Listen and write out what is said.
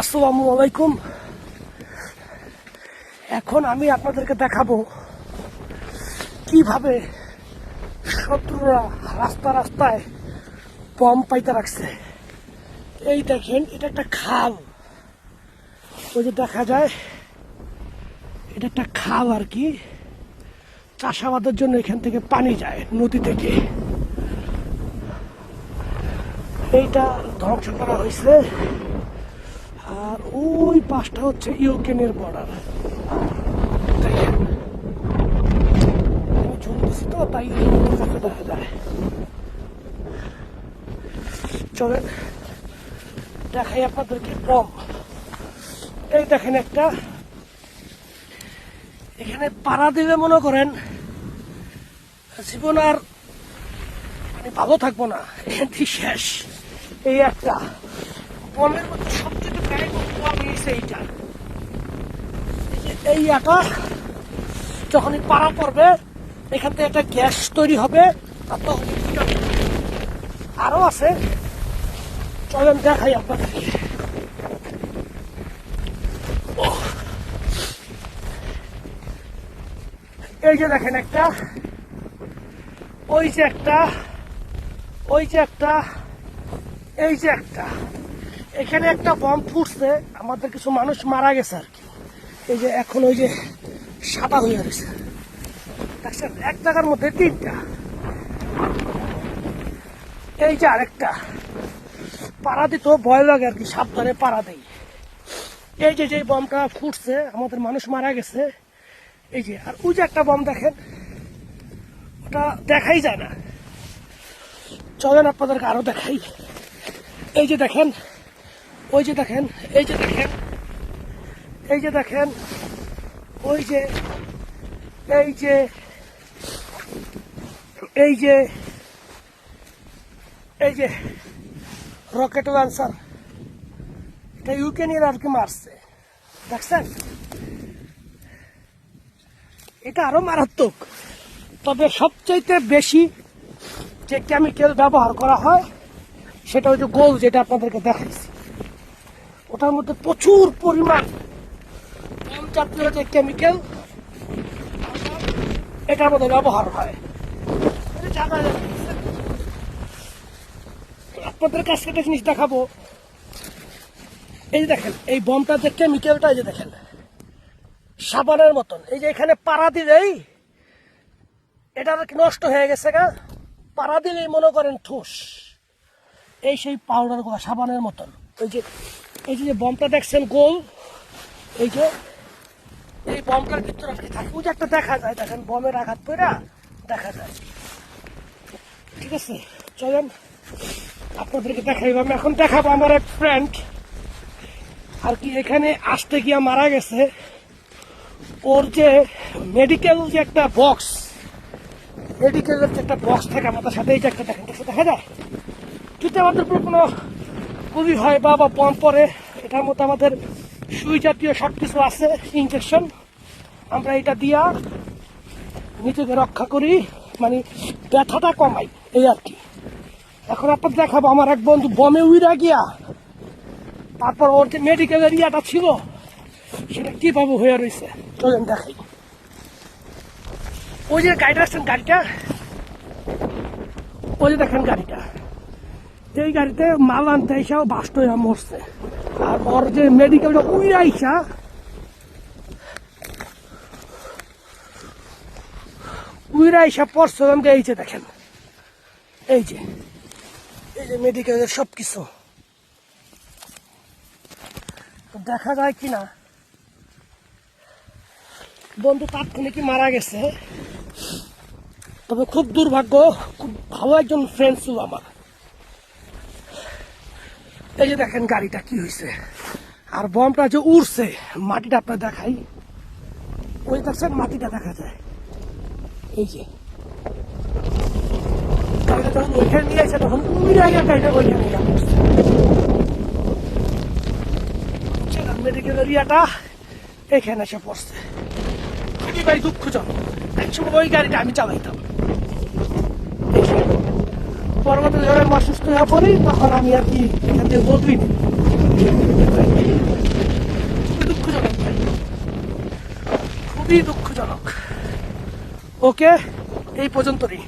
আসসালামু আলাইকুম। এখন আমি আপনাদেরকে দেখাবো কীভাবে শত্রুরা রাস্তা রাস্তায় বম পাইতে রাখছে। এই দেখেন, এটা একটা খাল। ওই যে দেখা যায়, এটা একটা খাল আর কি। চাষাবাদের জন্য এখান থেকে পানি যায় নদী থেকে। এইটা ধ্বংস করা হয়েছে। আর ওই পাশটা হচ্ছে ইউক্রেনের বর্ডার তাই দেখা যায়। আপনাদেরকে এই দেখেন একটা, এখানে পাড়া মনে করেন। জীবন আর ভালো থাকব না শেষ। এই একটা বনের মধ্যে নিয়েছে এই যে এই আটা যখনই পাড়া পড়বে, এখান থেকে একটা গ্যাস তৈরি হবে, আর তখন ফুটাবে। আরও আছে। চলেন দেখাই আপনাদেরকে এই যে দেখেন একটা, ওই যে একটা, ওই যে একটা, এই যে একটা। এখানে একটা বম ফুটছে, আমাদের কিছু মানুষ মারা গেছে আর কি। এই যে এখন ওই যে সাদা হয়ে গেছে। এক জায়গার মধ্যে তিনটা। এই যে আরেকটা। পাড়া দিত ভয় লাগে আর কি, সাবধানে পাড়া দেই। এই যে যে বমটা ফুটছে, আমাদের মানুষ মারা গেছে। এই যে, আর ওই যে একটা বম দেখেন, ওটা দেখাই যায় না। চলেন আপনাদেরকে আরও দেখাই। এই যে দেখেন ওই যে দেখেন, এই যে দেখেন, এই যে দেখেন, ওই যে, এই যে এই যে এই যে রকেট লঞ্চার এটা ইউক্রেনের আর কি মারছে, দেখছেন? এটা আরও মারাত্মক, তবে সবচাইতে বেশি যে কেমিক্যাল ব্যবহার করা হয়, সেটা হচ্ছে গোল যেটা আপনাদেরকে দেখাইছি। ওটার মধ্যে প্রচুর পরিমাণ কম জাতীয় যে কেমিক্যাল এটার মধ্যে ব্যবহার হয়। আপনাদের কাছে একটা জিনিস দেখাবো। এই যে দেখেন, এই বমটা যে কেমিক্যালটা এই যে দেখেন, সাবানের মতন। এই যে এখানে পাড়া দিলেই এটা নষ্ট হয়ে গেছে গা। পাড়া দিলেই মনে করেন ঠোস। এই সেই পাউডার সাবানের মতন। ওই যে এই যে বমটা দেখছেন, গোল। এই যে, এই বমটার ভিতরে আর থাকে ওই যে একটা দেখা যায়, দেখেন, বমের আঘাত পেরা দেখা যায়। ঠিক আছে, চলেন। আপনাদেরকে দেখাইব। আমি এখন দেখাবো আমার এক ফ্রেন্ড আর কি, এখানে আসতে গিয়া মারা গেছে। ওর যে মেডিকেল যে একটা বক্স মেডিকেলের যে একটা বক্স থাকে আমাদের সাথে এই যে একটা দেখেন। দেখে যায়? যদি আমাদের উপর কোনো গুলি হয় বা বা বম পরে, এটার মধ্যে আমাদের সুই জাতীয় সব কিছু আছে ইঞ্জেকশন আমরা এটা দিয়া নিজেকে রক্ষা করি মানে ব্যথাটা কমাই, এই আর কি। এখন আপনার দেখাবো, আমার এক বন্ধু বমে উইরা গিয়া, তারপর ওর যে মেডিকেলের ইয়াটা ছিল, সেটা কীভাবে হয়ে রয়েছে চলেন দেখাই। ওই যে গাড়িটা আসছেন গাড়িটা, ওই যে দেখেন গাড়িটা। এই গাড়িতে মাল আনতে এসেও বাস্ট হয়ে মরছে। আর ওর যে মেডিকেলটা উই আইসা, উইরা আইসা পড়ছে দেখেন, এই যে এই যে মেডিকেলের সব কিছু দেখা যায় কিনা বন্ধু তাৎক্ষণিক মারা গেছে। তবে খুব দুর্ভাগ্য, খুব ভালো একজন ফ্রেন্ড ছিল আমার। এই যে দেখেন গাড়িটা কি হয়েছে আর বমটা যে উড়ছে, মাটিটা আপনার দেখাই। ওই দেখছেন মাটিটা দেখা যায়। এই যে। যখন ওইখানে নিয়ে আসে, তখন উড়ে গিয়ে গাড়িটা ওইখানে মেডিকেলের ইয়াটা এখানে এসে পড়ছে। খুবই ভাই দুঃখজনক। একসময় ওই গাড়িটা আমি চালাইতাম। পরবর্তী যখন আমি অসুস্থ হয়ে পড়ি, তখন আমি আর কি এখান থেকে বদলি দুঃখজনক। খুবই দুঃখজনক। ওকে, এই পর্যন্তই।